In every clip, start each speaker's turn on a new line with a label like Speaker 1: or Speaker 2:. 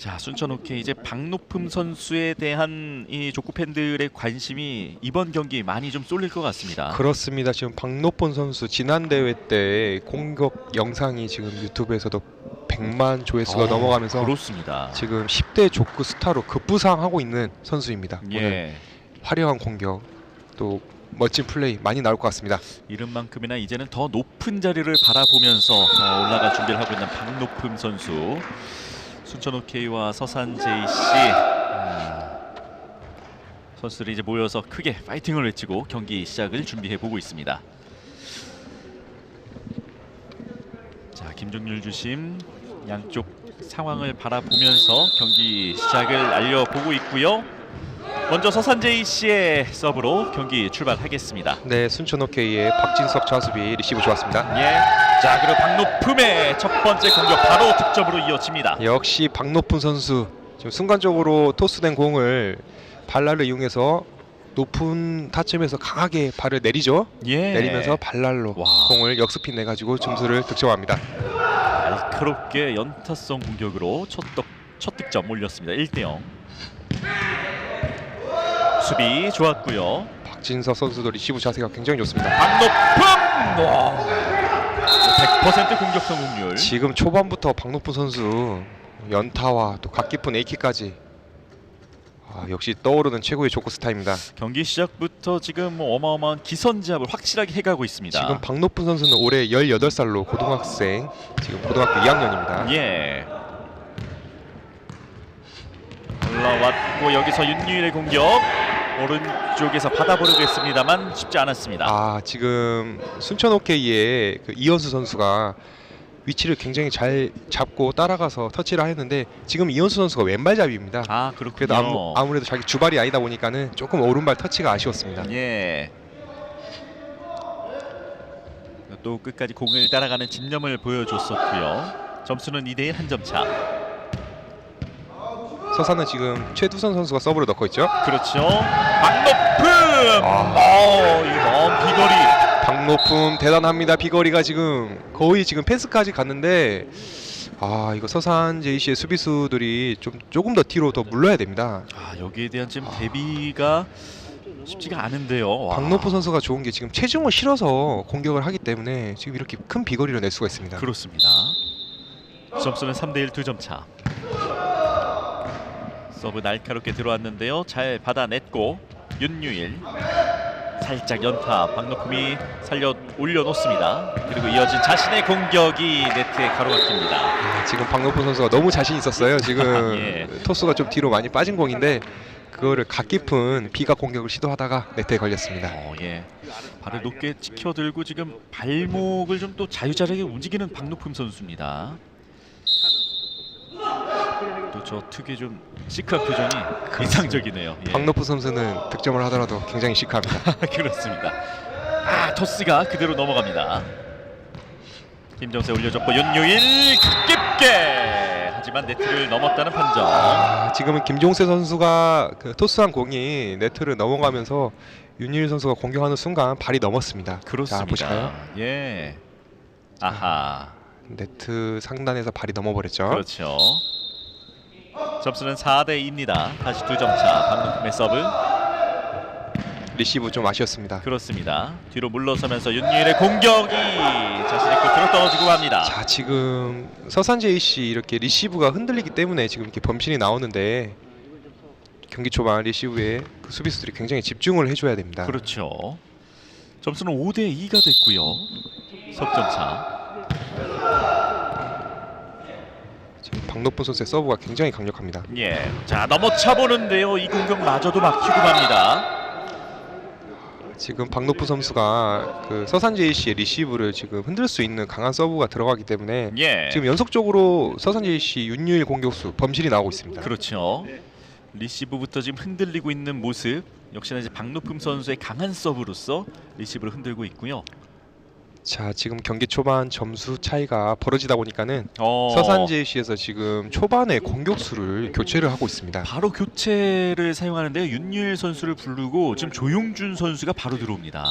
Speaker 1: 자 순천 오케이 이제 박노품 선수에 대한 이 족구 팬들의 관심이 이번 경기 많이 좀 쏠릴 것 같습니다.
Speaker 2: 그렇습니다. 지금 박노폰 선수 지난 대회 때 공격 영상이 지금 유튜브에서도 100만 조회수가
Speaker 1: 어,
Speaker 2: 넘어가면서
Speaker 1: 그렇습니다.
Speaker 2: 지금 10대 족구 스타로 급부상하고 있는 선수입니다. 오늘
Speaker 1: 예,
Speaker 2: 화려한 공격 또 멋진 플레이 많이 나올 것 같습니다.
Speaker 1: 이른만큼이나 이제는 더 높은 자리를 바라보면서 어, 올라갈 준비를 하고 있는 박노품 선수. 순천 오케이와 서산 제이씨 아, 선수들이 이제 모여서 크게 파이팅을 외치고 경기 시작을 준비해 보고 있습니다. 자 김종률 주심 양쪽 상황을 바라보면서 경기 시작을 알려보고 있고요. 먼저 서산 제이 씨의 서브로 경기 출발하겠습니다.
Speaker 2: 네, 순천 오케이의 박진석 좌수비 리시브 좋았습니다.
Speaker 1: 예. 자 그리고 박노품의 첫 번째 공격 바로 득점으로 이어집니다.
Speaker 2: 역시 박노픈 선수 지금 순간적으로 토스된 공을 발날을 이용해서 높은 타점에서 강하게 발을 내리죠.
Speaker 1: 예.
Speaker 2: 내리면서 발날로
Speaker 1: 와.
Speaker 2: 공을 역스핀 내 가지고 점수를 득점합니다.
Speaker 1: 날카롭게 연타성 공격으로 첫, 득, 첫 득점 올렸습니다. 1대 0. 수비 좋았고요.
Speaker 2: 박진석 선수도 리시브 자세가 굉장히 좋습니다.
Speaker 1: 박노품 와. 100% 공격 성공률.
Speaker 2: 지금 초반부터 박노픈 선수 연타와 또 각 깊은 A킥까지 아, 역시 떠오르는 최고의 족구 스타입니다.
Speaker 1: 경기 시작부터 지금 뭐 어마어마한 기선제압을 확실하게 해가고 있습니다.
Speaker 2: 지금 박노픈 선수는 올해 18살로 고등학생, 지금 고등학교 2학년입니다.
Speaker 1: 예. 올라왔고 여기서 윤유일의 공격 오른쪽에서 받아보려고 했습니다만 쉽지 않았습니다.
Speaker 2: 아 지금 순천 오케이의 그 이현수 선수가 위치를 굉장히 잘 잡고 따라가서 터치를 했는데 지금 이현수 선수가 왼발잡이입니다.
Speaker 1: 아 그렇군요.
Speaker 2: 그래도 아무, 아무래도 자기 주발이 아니다 보니까는 조금 오른발 터치가 아쉬웠습니다.
Speaker 1: 예. 또 끝까지 공을 따라가는 집념을 보여줬었고요. 점수는 2대1 한 점 차.
Speaker 2: 서사는 지금 최두선 선수가 서브를 넣고 있죠.
Speaker 1: 그렇죠. 박높음.
Speaker 2: 아.
Speaker 1: 어, 이먼 비거리.
Speaker 2: 박노품 대단합니다. 비거리가 지금 거의 지금 패스까지 갔는데 아 이거 서산 제이씨의 수비수들이 좀 조금 더 뒤로 더 물러야 됩니다.
Speaker 1: 아 여기에 대한 지금 대비가 쉽지가 않은데요. 와.
Speaker 2: 박노프 선수가 좋은 게 지금 체중을 실어서 공격을 하기 때문에 지금 이렇게 큰 비거리를 낼 수가 있습니다.
Speaker 1: 그렇습니다. 점수는 3대 1 두 점 차. 서브 날카롭게 들어왔는데요. 잘 받아냈고 윤유일 살짝 연타 박노품이 살려 올려놓습니다. 그리고 이어진 자신의 공격이 네트에 가로막힙니다.
Speaker 2: 아, 지금 박노프 선수가 너무 자신 있었어요. 지금
Speaker 1: 예.
Speaker 2: 토스가 좀 뒤로 많이 빠진 공인데 그거를 각 깊은 비가 공격을 시도하다가 네트에 걸렸습니다.
Speaker 1: 어, 예. 발을 높게 치켜들고 지금 발목을 좀 또 자유자재하게 움직이는 박노품 선수입니다. 또저 특유의 좀 시크한 표정이 인상적이네요. 예.
Speaker 2: 박노프 선수는 득점을 하더라도 굉장히 시크합니다.
Speaker 1: 그렇습니다. 아 토스가 그대로 넘어갑니다. 김정세 올려줬고 윤유일 깊게 하지만 네트를 넘었다는 판정.
Speaker 2: 아, 지금은 김종세 선수가 그 토스한 공이 네트를 넘어가면서 윤일 선수가 공격하는 순간 발이 넘었습니다.
Speaker 1: 그렇습니다.
Speaker 2: 자, 보실까요?
Speaker 1: 예. 아하.
Speaker 2: 네트 상단에서 발이 넘어버렸죠.
Speaker 1: 그렇죠. 점수는 4대 2입니다. 다시 두 점 차. 박문품의 서브.
Speaker 2: 리시브 좀 아쉬웠습니다.
Speaker 1: 그렇습니다. 뒤로 물러서면서 윤유일의 공격이 자신의 끝으로 떨어지고 갑니다.
Speaker 2: 자 지금 서산 제이씨 이렇게 리시브가 흔들리기 때문에 지금 이렇게 범실이 나오는데 경기 초반 리시브에 그 수비수들이 굉장히 집중을 해줘야 됩니다.
Speaker 1: 그렇죠. 점수는 5대 2가 됐고요. 석점 차.
Speaker 2: 지금 박노쁜 선수의 서브가 굉장히 강력합니다.
Speaker 1: 예. 자 넘어차 보는데요. 이 공격 마저도 막히고 갑니다.
Speaker 2: 지금 박노프 선수가 그 서산 제이씨의 리시브를 지금 흔들 수 있는 강한 서브가 들어가기 때문에
Speaker 1: 예.
Speaker 2: 지금 연속적으로 서산 제이씨 윤유일 공격수 범실이 나오고 있습니다.
Speaker 1: 그렇죠. 리시브부터 지금 흔들리고 있는 모습. 역시나 이제 박노품 선수의 강한 서브로서 리시브를 흔들고 있고요.
Speaker 2: 자 지금 경기 초반 점수 차이가 벌어지다 보니까는
Speaker 1: 어,
Speaker 2: 서산 제이씨에서 지금 초반에 공격수를 교체를 하고 있습니다.
Speaker 1: 바로 교체를 사용하는데요. 윤유일 선수를 부르고 지금 조용준 선수가 바로 들어옵니다.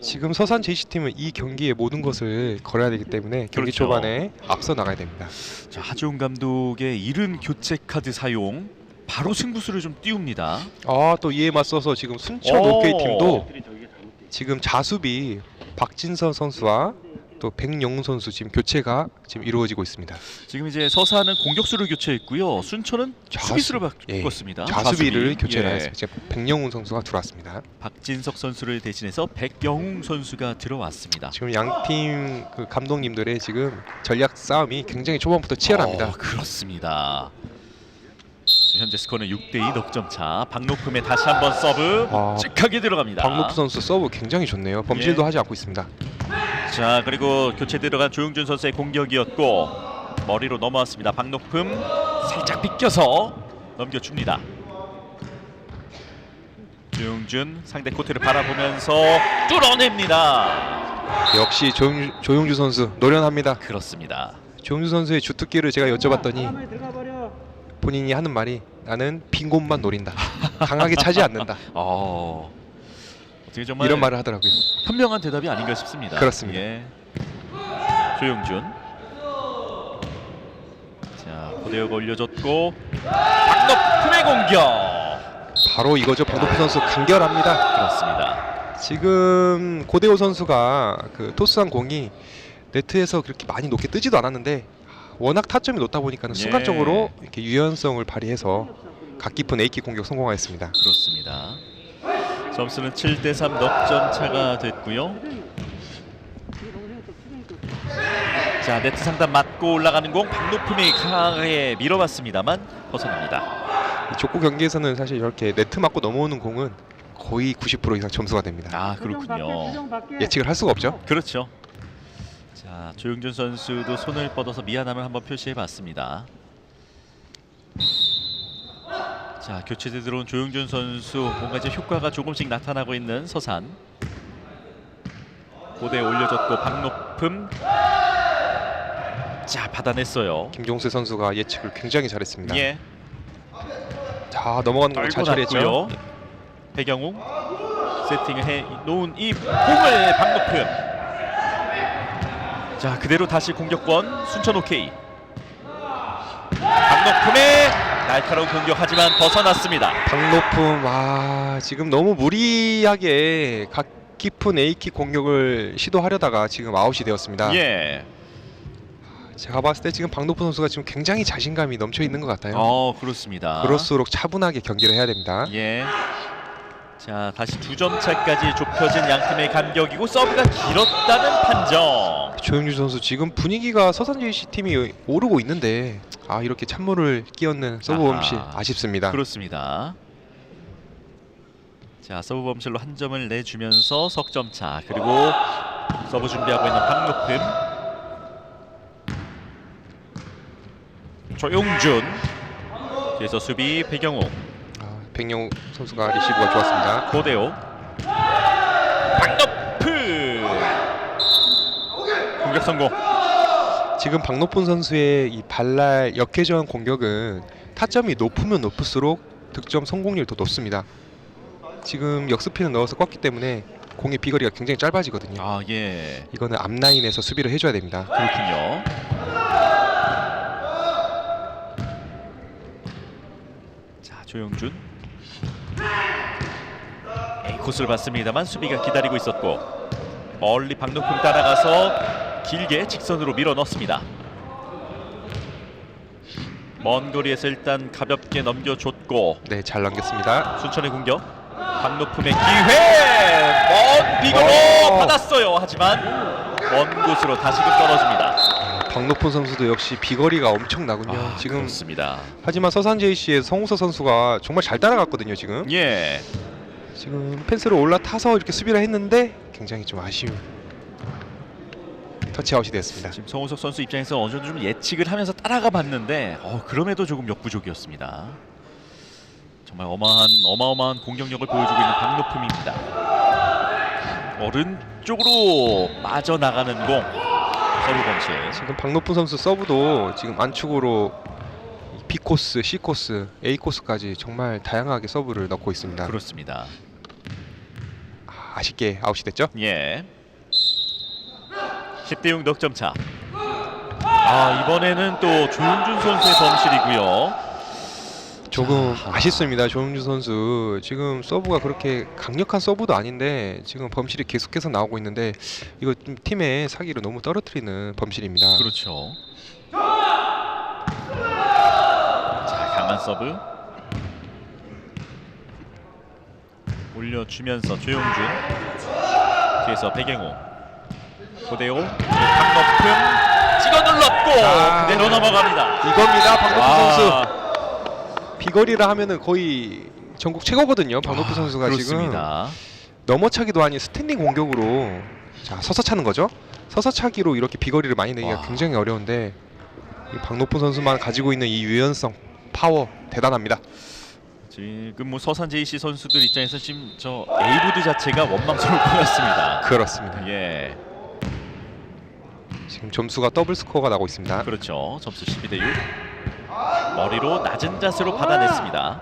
Speaker 2: 지금 서산 JC 팀은 이 경기의 모든 것을 걸어야 되기 때문에 경기
Speaker 1: 그렇죠.
Speaker 2: 초반에 앞서 나가야 됩니다.
Speaker 1: 자, 하지훈 감독의 이른 교체 카드 사용 바로 승부수를 좀 띄웁니다.
Speaker 2: 아 또 이에 맞서서 지금 순천
Speaker 1: 오.
Speaker 2: OK 팀도 지금 자수비 박진선 선수와 또 백영훈 선수 지금 교체가 지금 이루어지고 있습니다.
Speaker 1: 지금 이제 서산은 공격수를 교체했고요. 순천은
Speaker 2: 자수-
Speaker 1: 수비수를
Speaker 2: 예,
Speaker 1: 바꿨습니다.
Speaker 2: 자수비를
Speaker 1: 자수비.
Speaker 2: 교체를
Speaker 1: 예.
Speaker 2: 했습니다. 지금 백영훈 선수가 들어왔습니다.
Speaker 1: 박진석 선수를 대신해서 백영웅 선수가 들어왔습니다.
Speaker 2: 지금 양팀 그 감독님들의 지금 전략 싸움이 굉장히 초반부터 치열합니다.
Speaker 1: 어, 그렇습니다. 지금 현재 스코어는 6대2 넉점 차. 박노품의 다시 한번 서브
Speaker 2: 아,
Speaker 1: 찍하게 들어갑니다.
Speaker 2: 박노프 선수 서브 굉장히 좋네요. 범실도
Speaker 1: 예.
Speaker 2: 하지 않고 있습니다.
Speaker 1: 자 그리고 교체 들어간 조용준 선수의 공격이었고 머리로 넘어왔습니다. 박노품 살짝 비껴서 넘겨줍니다. 조용준 상대 코트를 바라보면서 뚫어냅니다.
Speaker 2: 역시 조용, 조용주 선수 노련합니다.
Speaker 1: 그렇습니다.
Speaker 2: 조용주 선수의 주특기를 제가 여쭤봤더니 본인이 하는 말이 나는 빈 곳만 노린다. 강하게 차지 않는다.
Speaker 1: 어 어떻게 정말
Speaker 2: 이런 말을 하더라고요.
Speaker 1: 현명한 대답이 아닌가 싶습니다.
Speaker 2: 그렇습니다.
Speaker 1: 예. 조용준. 자 고대호가 올려줬고 박노품의 공격.
Speaker 2: 바로 이거죠. 박노프 선수 간결합니다.
Speaker 1: 그렇습니다.
Speaker 2: 지금 고대호 선수가 그 토스한 공이 네트에서 그렇게 많이 높게 뜨지도 않았는데 워낙 타점이 높다 보니까는
Speaker 1: 예.
Speaker 2: 순간적으로 이렇게 유연성을 발휘해서 각 깊은 A킥 공격 성공하였습니다.
Speaker 1: 그렇습니다. 점수는 7대 3 넉점 차가 됐고요. 자 네트 상단 맞고 올라가는 공 박노품이 강하게 밀어봤습니다만 벗어납니다.
Speaker 2: 이 족구 경기에서는 사실 이렇게 네트 맞고 넘어오는 공은 거의 90% 이상 점수가 됩니다.
Speaker 1: 아 그렇군요.
Speaker 2: 예측을 할 수가 없죠.
Speaker 1: 그렇죠. 자 조용준 선수도 손을 뻗어서 미안함을 한번 표시해봤습니다. 자 교체돼 들어온 조용준 선수 뭔가 이제 효과가 조금씩 나타나고 있는 서산. 고대 올려줬고 박높음. 자 받아냈어요.
Speaker 2: 김종세 선수가 예측을 굉장히 잘했습니다.
Speaker 1: 예.
Speaker 2: 자 넘어가는 걸잘
Speaker 1: 떨고
Speaker 2: 처리했죠.
Speaker 1: 배경웅 세팅을 해 놓은 이 공을 박높음. 자 그대로 다시 공격권 순천 오케이. 박높음의 날카로운 공격 하지만 벗어났습니다.
Speaker 2: 박노품 아 지금 너무 무리하게 각 깊은 A킥 공격을 시도하려다가 지금 아웃이 되었습니다.
Speaker 1: 예.
Speaker 2: 제가 봤을 때 지금 박노품 선수가 지금 굉장히 자신감이 넘쳐 있는 것 같아요.
Speaker 1: 어 그렇습니다.
Speaker 2: 그럴수록 차분하게 경기를 해야 됩니다.
Speaker 1: 예. 자 다시 두 점 차까지 좁혀진 양 팀의 간격이고 서브가 길었다는 판정.
Speaker 2: 조영주 선수 지금 분위기가 서산 JC 팀이 오르고 있는데 아 이렇게 찬물을 끼얹는 서브. 범실 아쉽습니다.
Speaker 1: 그렇습니다. 자 서브 범실로 한 점을 내주면서 석점 차 그리고 서브 준비하고 있는 박노품 조용준 뒤에서 수비 배경호
Speaker 2: 아, 백영우 선수가 리시브가 좋았습니다.
Speaker 1: 고대호 박노프 공격 성공
Speaker 2: 지금 박노폰 선수의 이 발날 역회전 공격은 타점이 높으면 높을수록 득점 성공률이 더 높습니다. 지금 역스핀을 넣어서 껐기 때문에 공의 비거리가 굉장히 짧아지거든요.
Speaker 1: 아 예
Speaker 2: 이거는 앞라인에서 수비를 해줘야 됩니다.
Speaker 1: 그렇군요. 자 조영준 코스를 봤습니다만 수비가 기다리고 있었고 멀리 박노품 따라가서 길게 직선으로 밀어 넣습니다. 먼 거리에서 일단 가볍게 넘겨줬고
Speaker 2: 네, 잘 넘겼습니다.
Speaker 1: 순천의 공격 박노품의 기회 먼 비거로
Speaker 2: 오.
Speaker 1: 받았어요. 하지만 먼 곳으로 다시금 떨어집니다.
Speaker 2: 박노폰 선수도 역시 비거리가 엄청나군요.
Speaker 1: 아,
Speaker 2: 지금
Speaker 1: 그렇습니다.
Speaker 2: 하지만 서산 JC의 성우서 선수가 정말 잘 따라갔거든요. 지금
Speaker 1: 예.
Speaker 2: 지금 펜스로 올라타서 이렇게 수비를 했는데 굉장히 좀 아쉬운 터치아웃이 됐습니다.
Speaker 1: 지금 성우석 선수 입장에서 어느 정도 좀 예측을 하면서 따라가 봤는데 어, 그럼에도 조금 역부족이었습니다. 정말 어마한 어마어마한 공격력을 보여주고 있는 박노품입니다. 오른쪽으로 빠져 나가는 공 서브 범실.
Speaker 2: 지금 박노프 선수 서브도 지금 안축으로 B 코스, C 코스, A 코스까지 정말 다양하게 서브를 넣고 있습니다.
Speaker 1: 그렇습니다.
Speaker 2: 아, 아쉽게 아웃이 됐죠.
Speaker 1: 예. 10대 6 넉점 차. 아 이번에는 또 조용준 선수의 범실이고요.
Speaker 2: 조금
Speaker 1: 자.
Speaker 2: 아쉽습니다. 조용주 선수 지금 서브가 그렇게 강력한 서브도 아닌데 지금 범실이 계속해서 나오고 있는데 이거 좀 팀의 사기를 너무 떨어뜨리는 범실입니다.
Speaker 1: 그렇죠. 자 강한 서브 올려주면서 조용준 뒤에서 배경호 고대호 강높음 찍어 눌렀고
Speaker 2: 아.
Speaker 1: 그대로 넘어갑니다.
Speaker 2: 이겁니다, 박노프
Speaker 1: 아,
Speaker 2: 선수. 비거리라 하면은 거의 전국 최고거든요. 박노프
Speaker 1: 아,
Speaker 2: 선수가 지금
Speaker 1: 그렇습니다.
Speaker 2: 넘어차기도 아닌 스탠딩 공격으로 자 서서 차는 거죠. 서서 차기로 이렇게 비거리를 많이 내기가
Speaker 1: 와.
Speaker 2: 굉장히 어려운데 이 박노프 선수만 가지고 있는 이 유연성, 파워 대단합니다.
Speaker 1: 지금 뭐 서산 JC 선수들 입장에서 지금 저 A보드 자체가 원망스러울 것 같습니다.
Speaker 2: 그렇습니다.
Speaker 1: 예,
Speaker 2: 지금 점수가 더블 스코어가 나고 있습니다.
Speaker 1: 그렇죠. 점수 12 대 6. 머리로 낮은 자세로 받아냈습니다.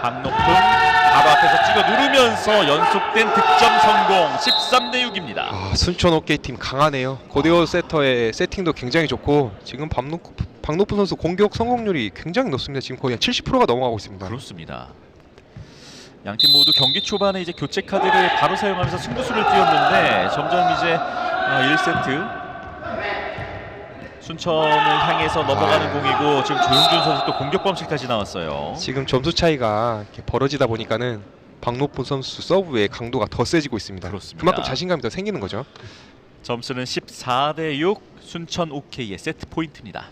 Speaker 1: 박높음 바로 앞에서 찍어 누르면서 연속된 득점 성공 13 대 6입니다.
Speaker 2: 아, 순천 오케이 팀 강하네요. 고대호 세터의 세팅도 굉장히 좋고 지금 박노프, 박노프 선수 공격 성공률이 굉장히 높습니다. 지금 거의 70%가 넘어가고 있습니다.
Speaker 1: 그렇습니다. 양팀 모두 경기 초반에 이제 교체 카드를 바로 사용하면서 승부수를 띄웠는데 점점 이제 어, 1세트 순천을 향해서 넘어가는
Speaker 2: 아.
Speaker 1: 공이고 지금 조용준 선수 또 공격 범실까지 나왔어요.
Speaker 2: 지금 점수 차이가 이렇게 벌어지다 보니까는 박노프 선수 서브의 강도가 더 세지고 있습니다.
Speaker 1: 그렇습니다.
Speaker 2: 그만큼 자신감이 더 생기는 거죠.
Speaker 1: 점수는 14 대 6 순천 OK의 세트 포인트입니다.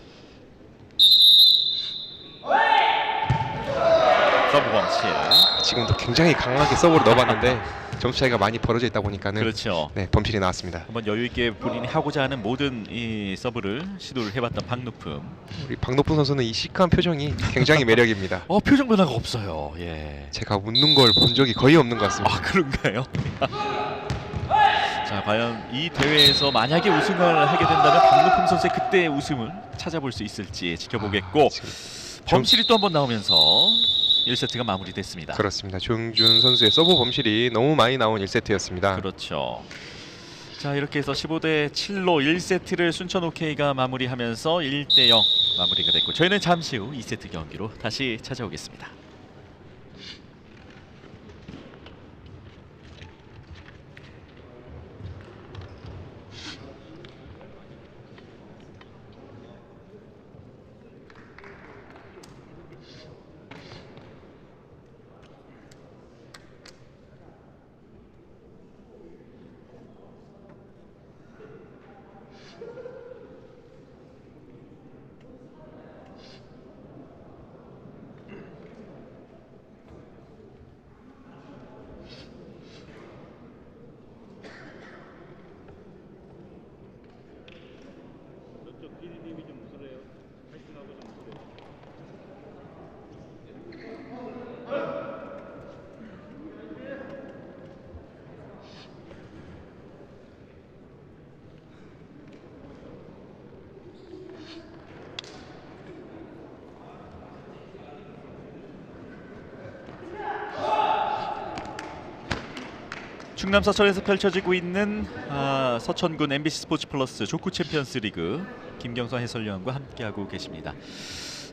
Speaker 1: 서브 범실.
Speaker 2: 지금도 굉장히 강하게 서브를 넣어봤는데 점수 차이가 많이 벌어져 있다 보니까는
Speaker 1: 그렇죠.
Speaker 2: 네 범실이 나왔습니다.
Speaker 1: 한번 여유 있게 본인이 하고자 하는 모든 이 서브를 시도를 해봤던 박누품.
Speaker 2: 우리 박노프 선수는 이 시크한 표정이 굉장히 매력입니다.
Speaker 1: 어 표정 변화가 없어요. 예.
Speaker 2: 제가 웃는 걸 본 적이 거의 없는 것 같습니다.
Speaker 1: 아 그런가요? 자 과연 이 대회에서 만약에 우승을 하게 된다면 박누품 선수의 그때의 웃음을 찾아볼 수 있을지 지켜보겠고
Speaker 2: 아, 지금
Speaker 1: 범실이 또 한 번 나오면서 1세트가 마무리됐습니다.
Speaker 2: 그렇습니다. 조용준 선수의 서브 범실이 너무 많이 나온 1세트였습니다.
Speaker 1: 그렇죠. 자 이렇게 해서 15대 7로 1세트를 순천 OK가 마무리하면서 1대 0 마무리가 됐고 저희는 잠시 후 2세트 경기로 다시 찾아오겠습니다. 충남 서천에서 펼쳐지고 있는 아, 서천군 MBC 스포츠 플러스 족구 챔피언스 리그 김경선 해설위원과 함께하고 계십니다.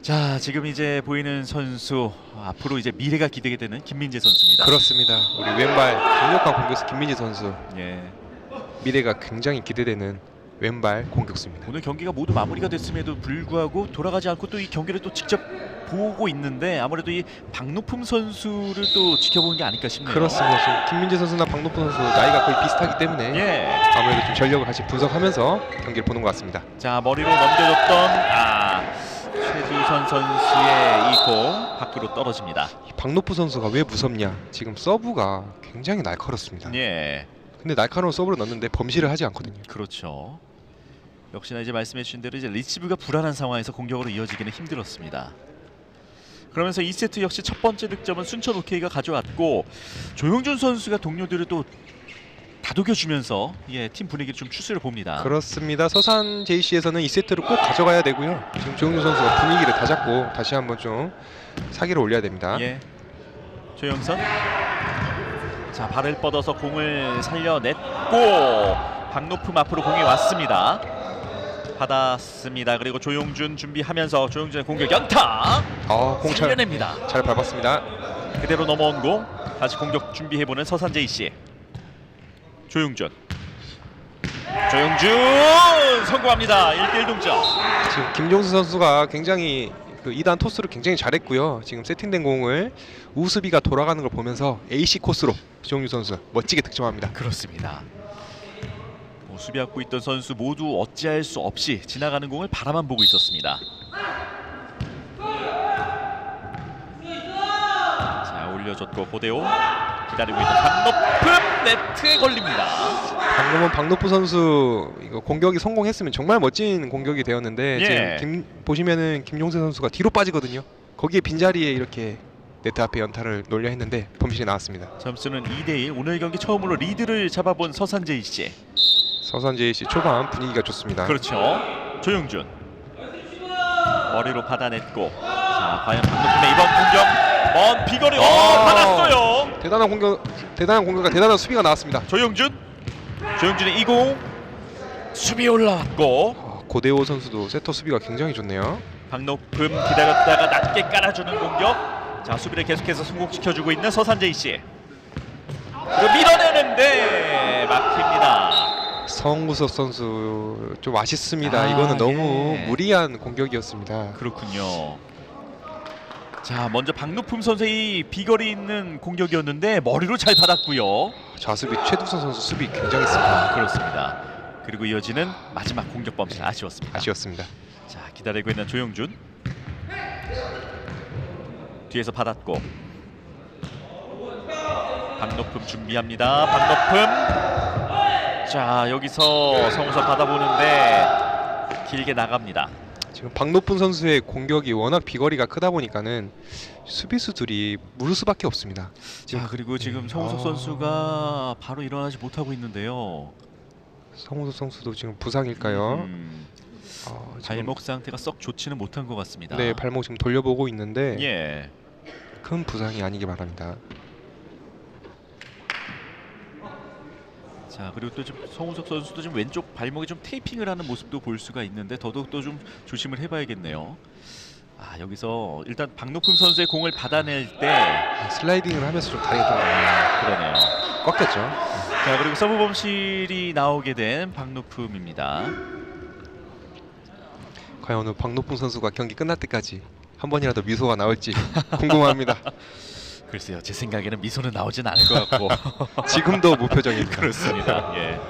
Speaker 1: 자 지금 이제 보이는 선수 앞으로 이제 미래가 기대게 되는 김민재 선수입니다.
Speaker 2: 그렇습니다. 우리 왼발 강력한 공격수 김민지 선수
Speaker 1: 예.
Speaker 2: 미래가 굉장히 기대되는 왼발 공격수입니다.
Speaker 1: 오늘 경기가 모두 마무리가 됐음에도 불구하고 돌아가지 않고 또 이 경기를 또 직접 보고 있는데 아무래도 이 박노품 선수를 또 지켜보는 게 아닐까 싶네요.
Speaker 2: 그렇습니다. 지금 김민재 선수나 박노프 선수 나이가 거의 비슷하기 때문에
Speaker 1: 예.
Speaker 2: 아무래도 좀 전력을 같이 분석하면서 경기를 보는 것 같습니다.
Speaker 1: 자 머리로 넘겨줬던 아 최주선 선수의 이 공 밖으로 떨어집니다.
Speaker 2: 이 박노프 선수가 왜 무섭냐? 지금 서브가 굉장히 날카롭습니다.
Speaker 1: 예,
Speaker 2: 근데 날카로운 서브를 넣는데 범실을 하지 않거든요.
Speaker 1: 그렇죠. 역시나 이제 말씀해 주신 대로 이제 리시브가 불안한 상황에서 공격으로 이어지기는 힘들었습니다. 그러면서 2세트 역시 첫 번째 득점은 순천 OK가 가져왔고 조용준 선수가 동료들을 또 다독여주면서 예, 팀 분위기를 좀 추스려 봅니다.
Speaker 2: 그렇습니다. 서산 JC에서는 2세트를 꼭 가져가야 되고요. 지금 조용준 선수가 분위기를 다 잡고 다시 한번 좀 사기를 올려야 됩니다.
Speaker 1: 예. 조영선 자 발을 뻗어서 공을 살려냈고 박노품 앞으로 공이 왔습니다. 받았습니다. 그리고 조용준 준비하면서 조용준의 공격 연타
Speaker 2: 아, 공잘
Speaker 1: 살려냅니다.
Speaker 2: 잘 밟았습니다.
Speaker 1: 그대로 넘어온 공 다시 공격 준비해보는 서산재희 씨. 조용준. 조용준 성공합니다. 1대1 동점.
Speaker 2: 지금 김종수 선수가 굉장히 그 2단 토스를 굉장히 잘했고요. 지금 세팅된 공을 우수비가 돌아가는 걸 보면서 AC 코스로 조용주 선수 멋지게 득점합니다.
Speaker 1: 그렇습니다. 뭐 수비하고 있던 선수 모두 어찌할 수 없이 지나가는 공을 바라만 보고 있었습니다. 자 올려줬고 고대호 기다리고 있는 강높음 네트에 걸립니다.
Speaker 2: 방금은 박노프 선수 이거 공격이 성공했으면 정말 멋진 공격이 되었는데
Speaker 1: 예.
Speaker 2: 지금 김, 보시면은 김종세 선수가 뒤로 빠지거든요. 거기에 빈 자리에 이렇게 네트 앞에 연타를 놀려 했는데 범실이 나왔습니다.
Speaker 1: 점수는 2대1 오늘 경기 처음으로 리드를 잡아본 서산재희 씨.
Speaker 2: 서산재희 씨 초반 분위기가 좋습니다.
Speaker 1: 그렇죠. 조용준 머리로 받아냈고 자 과연 강동팀의 이번 공격 먼 비거리 어
Speaker 2: 아.
Speaker 1: 받았어요.
Speaker 2: 대단한 공격, 대단한 공격과 대단한 수비가 나왔습니다.
Speaker 1: 조용준 조용준의 이공 수비 올라왔고
Speaker 2: 아, 고대호 선수도 세터 수비가 굉장히 좋네요.
Speaker 1: 박노품 기다렸다가 낮게 깔아주는 공격 자 수비를 계속해서 성공시켜주고 있는 서산재희 씨 그리고 밀어내는데 막힙니다
Speaker 2: 성구석 선수 좀 아쉽습니다.
Speaker 1: 아,
Speaker 2: 이거는 너무
Speaker 1: 예.
Speaker 2: 무리한 공격이었습니다.
Speaker 1: 그렇군요 자 먼저 박노품 선수의 비거리 있는 공격이었는데 머리로 잘 받았고요
Speaker 2: 좌수비 최두선 선수 수비 굉장했습니다.
Speaker 1: 그렇습니다 그리고 이어지는 마지막 공격 범실 아쉬웠습니다
Speaker 2: 아쉬웠습니다.
Speaker 1: 자 기다리고 있는 조용준 뒤에서 받았고 박노품 준비합니다 박노품 자 여기서 성우선 받아보는데 길게 나갑니다
Speaker 2: 지금 박노픈 선수의 공격이 워낙 비거리가 크다 보니까는 수비수들이 물을 수밖에 없습니다.
Speaker 1: 자 그리고 지금
Speaker 2: 네.
Speaker 1: 성우석
Speaker 2: 아.
Speaker 1: 선수가 바로 일어나지 못하고 있는데요
Speaker 2: 성우석 선수도 지금 부상일까요?
Speaker 1: 음,
Speaker 2: 아, 지금-
Speaker 1: 발목 상태가 썩 좋지는 못한 것 같습니다
Speaker 2: 네 발목 지금 돌려보고 있는데
Speaker 1: 예
Speaker 2: 큰 부상이 아니길 바랍니다.
Speaker 1: 자 그리고 또 지금 성우석 선수도 지금 왼쪽 발목에 좀 테이핑을 하는 모습도 볼 수가 있는데 더더욱 또 좀 조심을 해봐야겠네요. 아 여기서 일단 박노품 선수의 공을 받아낼 때
Speaker 2: 아, 슬라이딩을 하면서 좀 다리가 좀
Speaker 1: 그러네요.
Speaker 2: 꺾였죠.
Speaker 1: 자 그리고 서브 범실이 나오게 된 박노품입니다.
Speaker 2: 과연 오늘 박노픈 선수가 경기 끝날 때까지 한 번이라도 미소가 나올지 궁금합니다.
Speaker 1: 글쎄요 제 생각에는 미소는 나오진 않을 것 같고
Speaker 2: 지금도 무표정입니다.
Speaker 1: 그렇습니다. 예.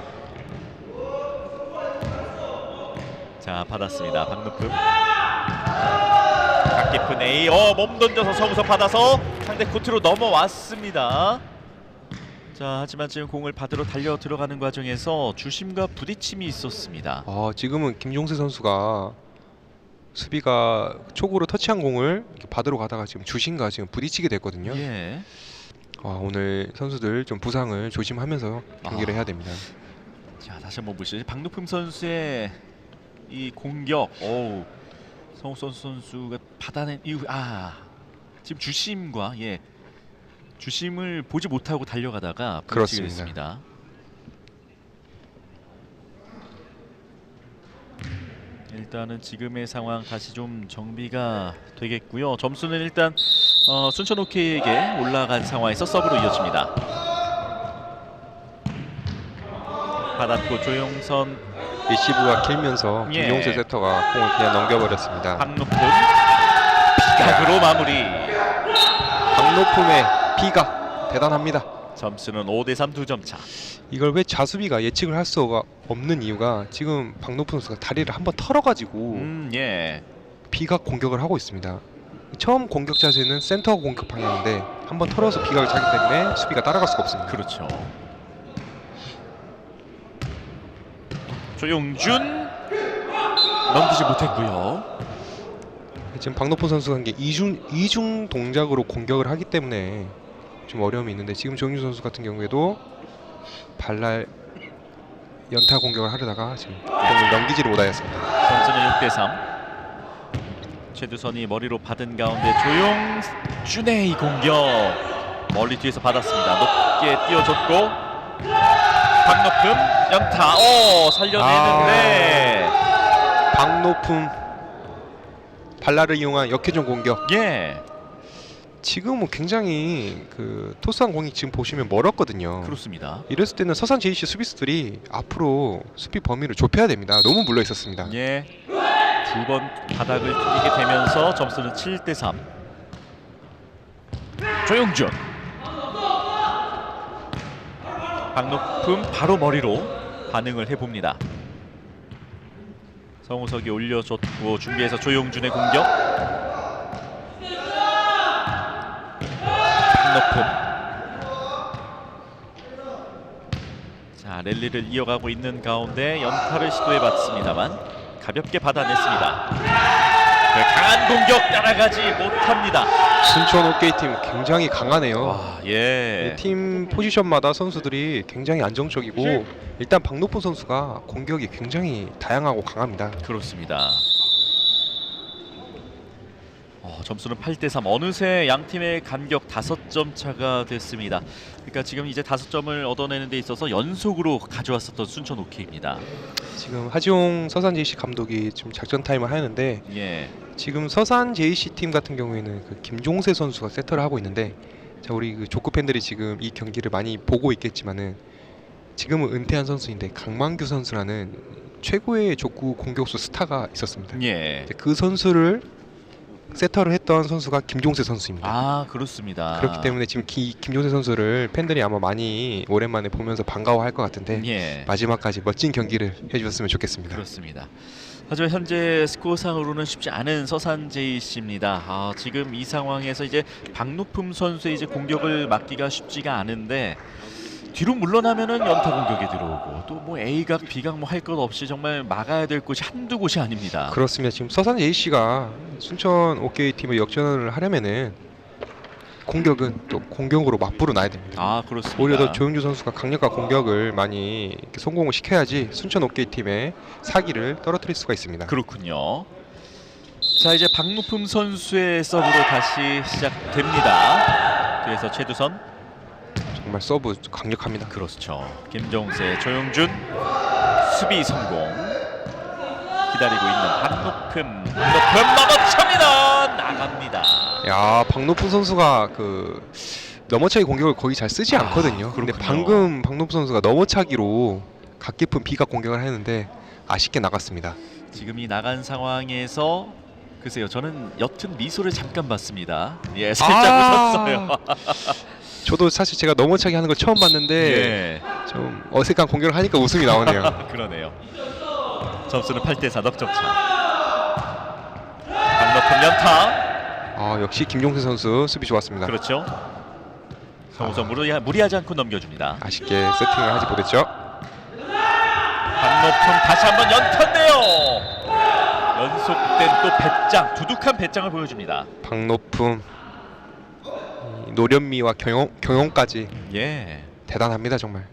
Speaker 1: 자 받았습니다. 박노품. 각 깊은 A. 어몸 던져서 성우석 받아서 상대 코트로 넘어왔습니다. 자 하지만 지금 공을 받으러 달려 들어가는 과정에서 주심과 부딪힘이 있었습니다.
Speaker 2: 아, 지금은 김종세 선수가 수비가 초구로 터치한 공을 받으러 가다가 지금 주신과 지금 부딪히게 됐거든요.
Speaker 1: 예.
Speaker 2: 아, 오늘 선수들 좀 부상을 조심하면서 경기를
Speaker 1: 아.
Speaker 2: 해야 됩니다.
Speaker 1: 자 다시 한번 보시죠. 박노품 선수의 이 공격. 어우 성우 선수 선수가 받아낸 이후 아 지금 주심과 예 주심을 보지 못하고 달려가다가 부딪히게. 됐습니다. 일단은 지금의 상황 다시 좀 정비가 되겠고요. 점수는 일단 어, 순천 오케이에게 올라간 상황에서 서브로 이어집니다. 받았고 조용선
Speaker 2: 리시브가 길면서
Speaker 1: 예.
Speaker 2: 김종세 세터가 공을 그냥 넘겨버렸습니다.
Speaker 1: 박노품 비각으로 마무리.
Speaker 2: 박노품의 피가 대단합니다.
Speaker 1: 점수는 5 대 3 두 점 차.
Speaker 2: 이걸 왜 자수비가 예측을 할 수가 없는 이유가 지금 박노품 선수가 다리를 한번 털어가지고
Speaker 1: 음, 예.
Speaker 2: 비각 공격을 하고 있습니다. 처음 공격 자세는 센터 공격 방향인데 한번 털어서 비각을 차기 때문에 수비가 따라갈 수가 없습니다.
Speaker 1: 그렇죠. 조용준 넘기지 못했고요.
Speaker 2: 지금 박노폰 선수가 한 게 이중 이중 동작으로 공격을 하기 때문에 좀 어려움이 있는데 지금 정윤 선수 같은 경우에도 발날 연타 공격을 하려다가 지금 공을 넘기지를 못하였습니다.
Speaker 1: 점수는 6대 3. 최두선이 머리로 받은 가운데 조용준의 이 공격 멀리 뒤에서 받았습니다. 높게 띄워줬고 박높음 연타. 오 살려내는데
Speaker 2: 박높음 발라를 이용한 역회전 공격.
Speaker 1: 예
Speaker 2: 지금은 굉장히 그 토스한 공이 지금 보시면 멀었거든요.
Speaker 1: 그렇습니다.
Speaker 2: 이랬을 때는 서산 JC 수비수들이 앞으로 수비 범위를 좁혀야 됩니다. 너무 물러 있었습니다.
Speaker 1: 예. 두 번 바닥을 튀기게 되면서 점수는 7대 3. 조용준. 박높음 바로 머리로 반응을 해봅니다. 성우석이 올려줬고 준비해서 조용준의 공격. 높음. 자 랠리를 이어가고 있는 가운데 연타를 시도해봤습니다만 가볍게 받아냈습니다. 그 강한 공격 따라가지 못합니다.
Speaker 2: 순천 오케이 팀 굉장히 강하네요.
Speaker 1: 와, 예.
Speaker 2: 이팀 포지션마다 선수들이 굉장히 안정적이고 일단 박노포 선수가 공격이 굉장히 다양하고 강합니다.
Speaker 1: 그렇습니다. 어, 점수는 8대 3. 어느새 양 팀의 간격 5점 차가 됐습니다. 그러니까 지금 이제 5점을 얻어내는 데 있어서 연속으로 가져왔었던 순천 오케이입니다.
Speaker 2: 지금 하지용 서산 JC 감독이 지금 작전 타임을 하는데
Speaker 1: 예.
Speaker 2: 지금 서산 JC 팀 같은 경우에는 그 김종세 선수가 세터를 하고 있는데 자 우리 그 족구 팬들이 지금 이 경기를 많이 보고 있겠지만은 지금은 은퇴한 선수인데 강만규 선수라는 최고의 족구 공격수 스타가 있었습니다.
Speaker 1: 예.
Speaker 2: 그 선수를 세터를 했던 선수가 김종세 선수입니다.
Speaker 1: 아, 그렇습니다.
Speaker 2: 그렇기 때문에 지금 기, 김종세 선수를 팬들이 아마 많이 오랜만에 보면서 반가워할 것 같은데
Speaker 1: 예.
Speaker 2: 마지막까지 멋진 경기를 해주셨으면 좋겠습니다.
Speaker 1: 그렇습니다. 하지만 현재 스코어상으로는 쉽지 않은 서산 JC입니다. 아, 지금 이 상황에서 이제 박노품 선수의 이제 공격을 막기가 쉽지가 않은데 뒤로 물러나면은 연타 공격이 들어오고 또 뭐 A각 B각 뭐 할 것 없이 정말 막아야 될 곳이 한두 곳이 아닙니다.
Speaker 2: 그렇습니다. 지금 서산 JC가 순천 오케이 팀을 역전을 하려면은 공격은 또 공격으로 맞불어 놔야 됩니다.
Speaker 1: 아 그렇습니다.
Speaker 2: 오히려 더 조용주 선수가 강력한 공격을 많이 성공을 시켜야지 순천 오케이 팀의 사기를 떨어뜨릴 수가 있습니다.
Speaker 1: 그렇군요. 자 이제 박노품 선수의 서브로 다시 시작됩니다. 뒤에서 최두선
Speaker 2: 정말 서브 강력합니다.
Speaker 1: 그렇죠. 김종세, 조용준 수비 성공. 기다리고 있는 박노품, 박노품 넘어찹니다. 나갑니다.
Speaker 2: 야 박노프 선수가 그 넘어차기 공격을 거의 잘 쓰지
Speaker 1: 아,
Speaker 2: 않거든요.
Speaker 1: 그렇군요.
Speaker 2: 방금 박노프 선수가 넘어차기로 각 깊은 비각 공격을 했는데 아쉽게 나갔습니다.
Speaker 1: 지금 이 나간 상황에서 글쎄요, 저는 옅은 미소를 잠깐 봤습니다. 예, 살짝
Speaker 2: 아.
Speaker 1: 웃었어요.
Speaker 2: 저도 사실 제가 넘어차기 하는 걸 처음 봤는데
Speaker 1: 예,
Speaker 2: 좀 어색한 공격을 하니까 웃음이 나오네요.
Speaker 1: 그러네요. 점수는 8대 4 넉점 차. 박노품 연타.
Speaker 2: 아 역시 김종세 선수 수비 좋았습니다.
Speaker 1: 그렇죠. 성우선 무리, 무리하지 않고 넘겨줍니다.
Speaker 2: 아쉽게 세팅을 하지 못했죠.
Speaker 1: 박노품 다시 한번 연타인데요. 연속된 또 배짱, 두둑한 배짱을 보여줍니다.
Speaker 2: 박노품 이 노련미와 경영, 경영까지
Speaker 1: 예.
Speaker 2: 대단합니다 정말.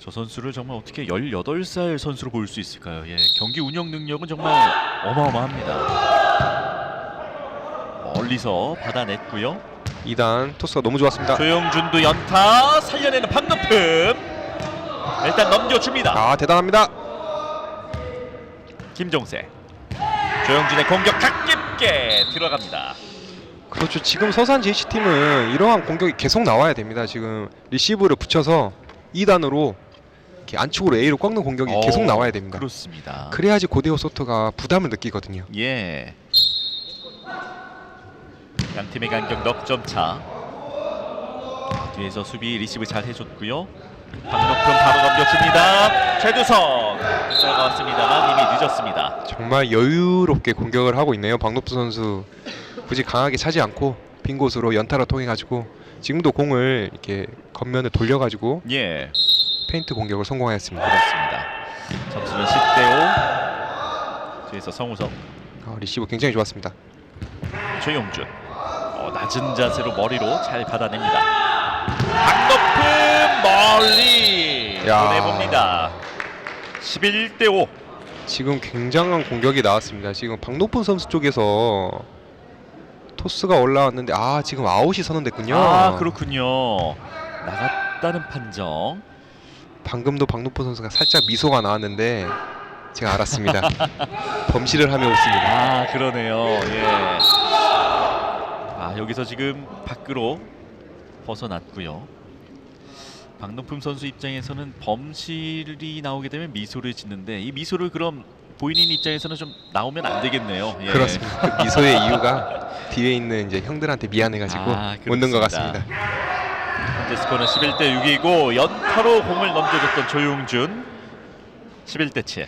Speaker 1: 저 선수를 정말 어떻게 18살 선수로 볼 수 있을까요? 예. 경기 운영 능력은 정말 어마어마합니다. 멀리서 받아냈고요.
Speaker 2: 2단 토스가 너무 좋았습니다.
Speaker 1: 조영준도 연타 살려내는 박노품. 일단 넘겨줍니다.
Speaker 2: 아 대단합니다.
Speaker 1: 김종세. 조영준의 공격 각 깊게 들어갑니다.
Speaker 2: 그렇죠. 지금 서산 JC 팀은 이러한 공격이 계속 나와야 됩니다. 지금 리시브를 붙여서 2단으로 이렇게 안쪽으로 A로 꺾는 공격이 계속
Speaker 1: 어,
Speaker 2: 나와야 됩니다.
Speaker 1: 그렇습니다.
Speaker 2: 그래야지 고데오 소토가 부담을 느끼거든요.
Speaker 1: 예. 양 팀의 간격 넉점 차. 뒤에서 수비 리시브 잘 해줬고요. 박노품 바로 넘겨줍니다. 최두성 들어갔습니다만 이미 늦었습니다.
Speaker 2: 정말 여유롭게 공격을 하고 있네요. 박노프 선수 굳이 강하게 차지 않고 빈 곳으로 연타를 통해 가지고 지금도 공을 이렇게 겉면을 돌려 가지고
Speaker 1: 예,
Speaker 2: 페인트 공격을 성공하였습니다.
Speaker 1: 그렇습니다. 점수는 10대 5. 뒤에서 성우석,
Speaker 2: 아, 리시브 굉장히 좋았습니다.
Speaker 1: 최용준. 어, 낮은 자세로 머리로 잘 받아냅니다. 박노품 멀리
Speaker 2: 야.
Speaker 1: 보내봅니다. 11대 5.
Speaker 2: 지금 굉장한 공격이 나왔습니다. 지금 박노프 선수 쪽에서 토스가 올라왔는데 아 지금 아웃이 선언됐군요.
Speaker 1: 아 그렇군요. 나갔다는 판정.
Speaker 2: 방금도 박노포 선수가 살짝 미소가 나왔는데 제가 알았습니다. 범실을 하며 웃습니다.
Speaker 1: 아 그러네요. 예. 아 여기서 지금 밖으로 벗어났고요. 박노품 선수 입장에서는 범실이 나오게 되면 미소를 짓는데 이 미소를 그럼 보이는 입장에서는 좀 나오면 안 되겠네요. 예.
Speaker 2: 그렇습니다. 그 미소의 이유가 뒤에 있는 이제 형들한테 미안해가지고
Speaker 1: 아,
Speaker 2: 웃는 것
Speaker 1: 그렇습니다.
Speaker 2: 같습니다.
Speaker 1: 현재 스코어는 11대 6이고 연타로 공을 넘겨줬던 조용준 11대 7.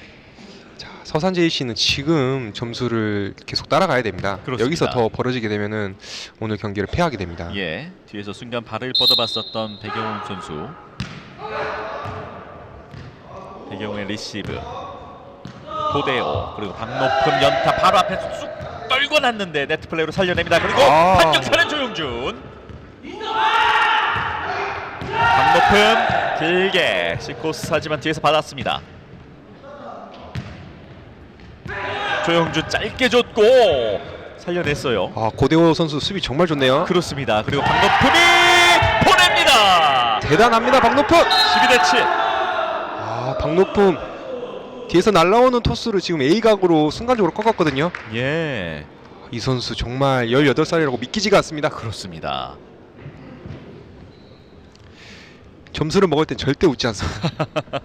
Speaker 2: 자, 서산제이 씨는 지금 점수를 계속 따라가야 됩니다.
Speaker 1: 그렇습니다.
Speaker 2: 여기서 더 벌어지게 되면은 오늘 경기를 패하게 됩니다.
Speaker 1: 예, 뒤에서 순간 발을 뻗어봤었던 배경훈 선수. 배경훈의 리시브. 고대오 그리고 박높은 연타 바로 앞에서 쑥 떨고 났는데 네트 플레이로 살려냅니다. 그리고
Speaker 2: 아.
Speaker 1: 반격차는 조용준. 박높음 길게 시코스 하지만 뒤에서 받았습니다. 조용준 짧게 줬고 살려냈어요.
Speaker 2: 아 고대호 선수 수비 정말 좋네요.
Speaker 1: 그렇습니다. 그리고 박노품이 보냅니다.
Speaker 2: 대단합니다 박노품.
Speaker 1: 12대 7.
Speaker 2: 아 박노품 뒤에서 날라오는 토스를 지금 A 각으로 순간적으로 꺾었거든요.
Speaker 1: 예,
Speaker 2: 이 선수 정말 18살이라고 믿기지가 않습니다.
Speaker 1: 그렇습니다.
Speaker 2: 점수를 먹을 땐 절대 웃지 않습니다.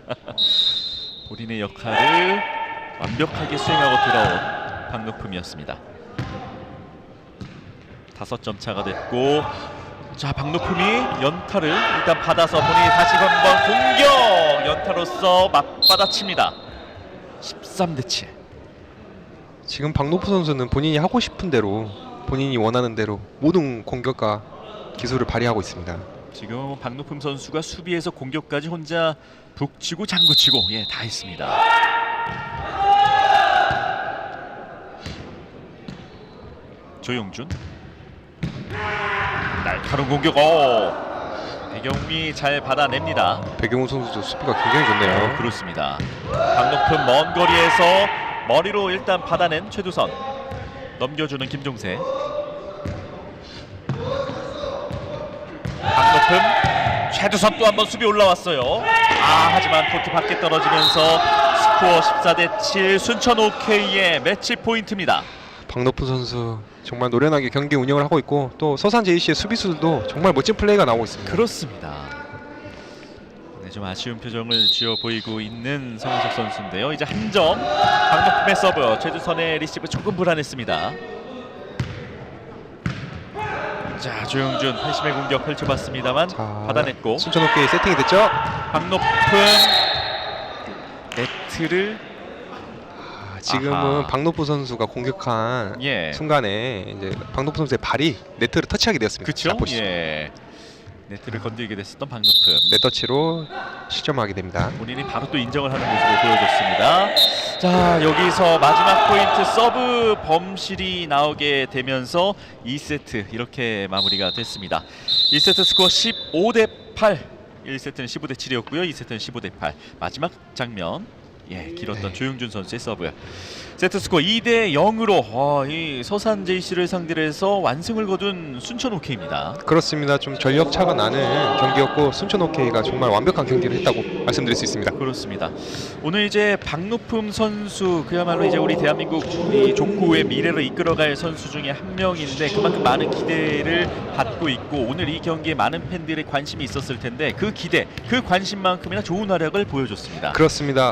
Speaker 1: 본인의 역할을 완벽하게 수행하고 돌아온 박노품이었습니다. 다섯 점 차가 됐고 자 박노품이 연타를 일단 받아서 본인이 다시 한번 공격 연타로서 맞받아칩니다. 13 대 7.
Speaker 2: 지금 박노프 선수는 본인이 하고 싶은 대로 본인이 원하는 대로 모든 공격과 기술을 발휘하고 있습니다.
Speaker 1: 지금 박노품 선수가 수비에서 공격까지 혼자 북치고 장구치고 예다 했습니다. 조용준 날카로운 공격 어 배경미 잘 받아냅니다.
Speaker 2: 백영훈 선수도 수비가 굉장히 좋네요.
Speaker 1: 그렇습니다. 박노품 먼 거리에서 머리로 일단 받아낸 최두선 넘겨주는 김종세. 박노품 최두선 또 한번 수비 올라왔어요. 아 하지만 코트 밖에 떨어지면서 스코어 14대 7 순천 OK의 매치 포인트입니다.
Speaker 2: 박노프 선수 정말 노련하게 경기 운영을 하고 있고 또 서산 제이씨의 수비수들도 정말 멋진 플레이가 나오고 있습니다.
Speaker 1: 그렇습니다. 네, 좀 아쉬운 표정을 지어 보이고 있는 성우석 선수인데요. 이제 한점 박노품의 서브 최두선의 리시브 조금 불안했습니다. 자 조영준 회심의 공격 펼쳐봤습니다.만
Speaker 2: 자,
Speaker 1: 받아냈고
Speaker 2: 순천 호케이 세팅이 됐죠?
Speaker 1: 박노품 네트를
Speaker 2: 아, 지금은
Speaker 1: 아하.
Speaker 2: 박노프 선수가 공격한
Speaker 1: 예
Speaker 2: 순간에 이제 박노프 선수의 발이 네트를 터치하게 되었습니다.
Speaker 1: 그렇죠.
Speaker 2: 자, 보시죠.
Speaker 1: 예 네트를 건들게 됐었던 박노품
Speaker 2: 네터치로 실점하게 됩니다.
Speaker 1: 본인이 바로 또 인정을 하는 모습을 보여줬습니다. 자 여기서 마지막 포인트 서브 범실이 나오게 되면서 2세트 이렇게 마무리가 됐습니다. 2세트 스코어 15 대 8. 1세트는 15 대 7이었고요. 2세트는 15 대 8. 마지막 장면 예 길었던
Speaker 2: 네.
Speaker 1: 조용준 선수의 서브. 세트 스코어 2대 0으로 어, 이 서산 JC를 상대로 해서 완승을 거둔 순천 OK입니다.
Speaker 2: 그렇습니다. 좀 전력 차가 나는 경기였고 순천 호케이가 정말 완벽한 경기를 했다고 말씀드릴 수 있습니다.
Speaker 1: 그렇습니다. 오늘 이제 박노품 선수 그야말로 이제 우리 대한민국 이 족구의 미래를 이끌어갈 선수 중에 한 명인데 그만큼 많은 기대를 받고 있고 오늘 이 경기에 많은 팬들의 관심이 있었을 텐데 그 기대, 그 관심만큼이나 좋은 활약을 보여줬습니다.
Speaker 2: 그렇습니다.